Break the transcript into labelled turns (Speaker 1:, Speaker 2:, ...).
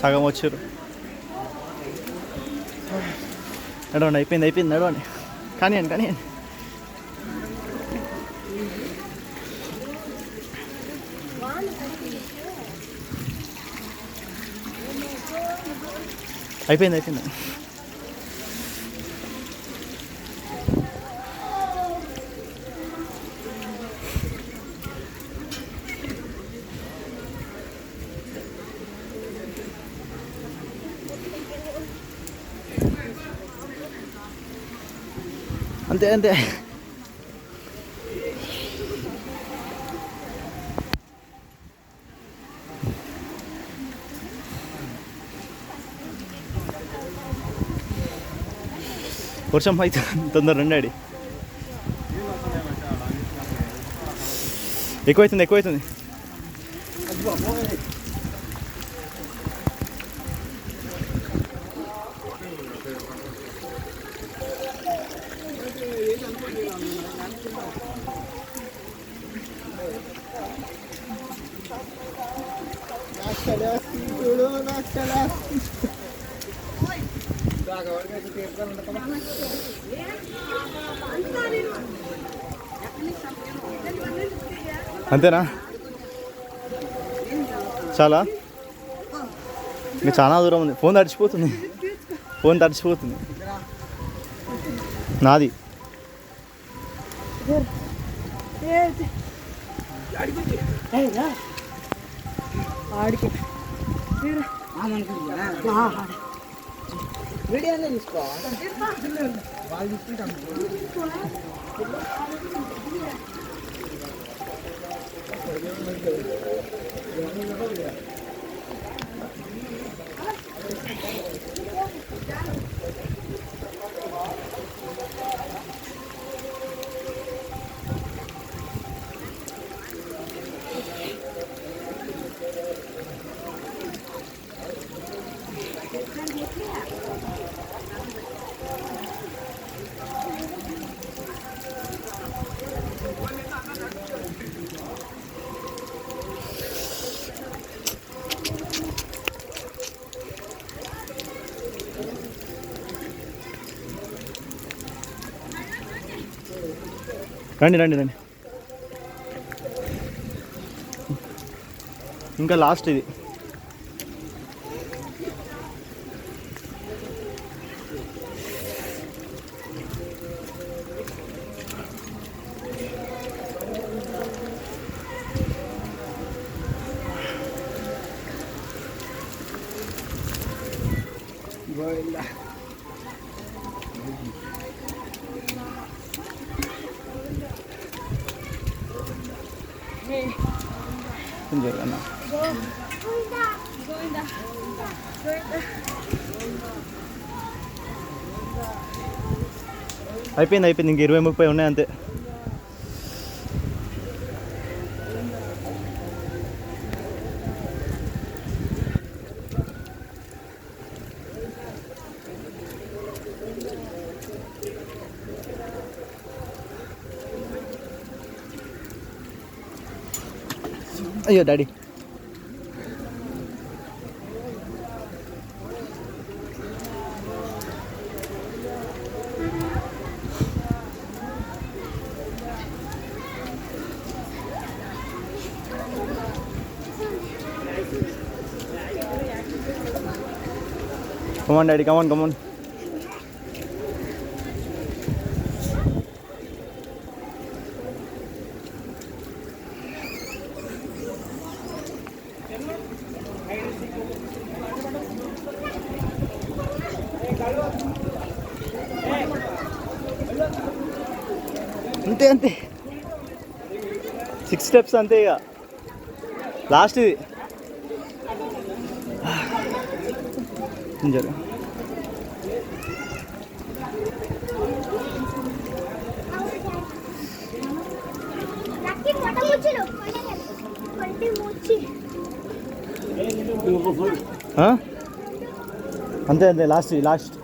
Speaker 1: సగం వచ్చారు నడవండి అయిపోయింది అయిపోయింది నడవండి. కానివ్వండి కానివ్వండి అయిపోయింది అయిపోయింది. అంతే అంతే వర్షం అయితే తొందర రండి అడి ఎక్కువైతుంది ఎక్కువైతుంది. అంతేనా? చాలా? ఇంకా చాలా దూరం ఉంది. ఫోన్ తడిచిపోతుంది. ఫోన్ తడిచిపోతుంది. నాది.
Speaker 2: ఆడికి
Speaker 3: వీడియోనే తీసుకో
Speaker 1: రండి రండి రండి ఇంకా లాస్ట్ ఇది Enjoy, ano? Goinda! Goinda! Goinda! Ay, pin, ay, pin, yung girwe mo pa yun na, ante. Ayo, Dadi. Come on, Daddy. Come on, come on. అంతే అంతే. సిక్స్ స్టెప్స్ అంతే ఇక. లాస్ట్ ఇది. జర? అంతే అంతే. లాస్ట్ ఇది లాస్ట్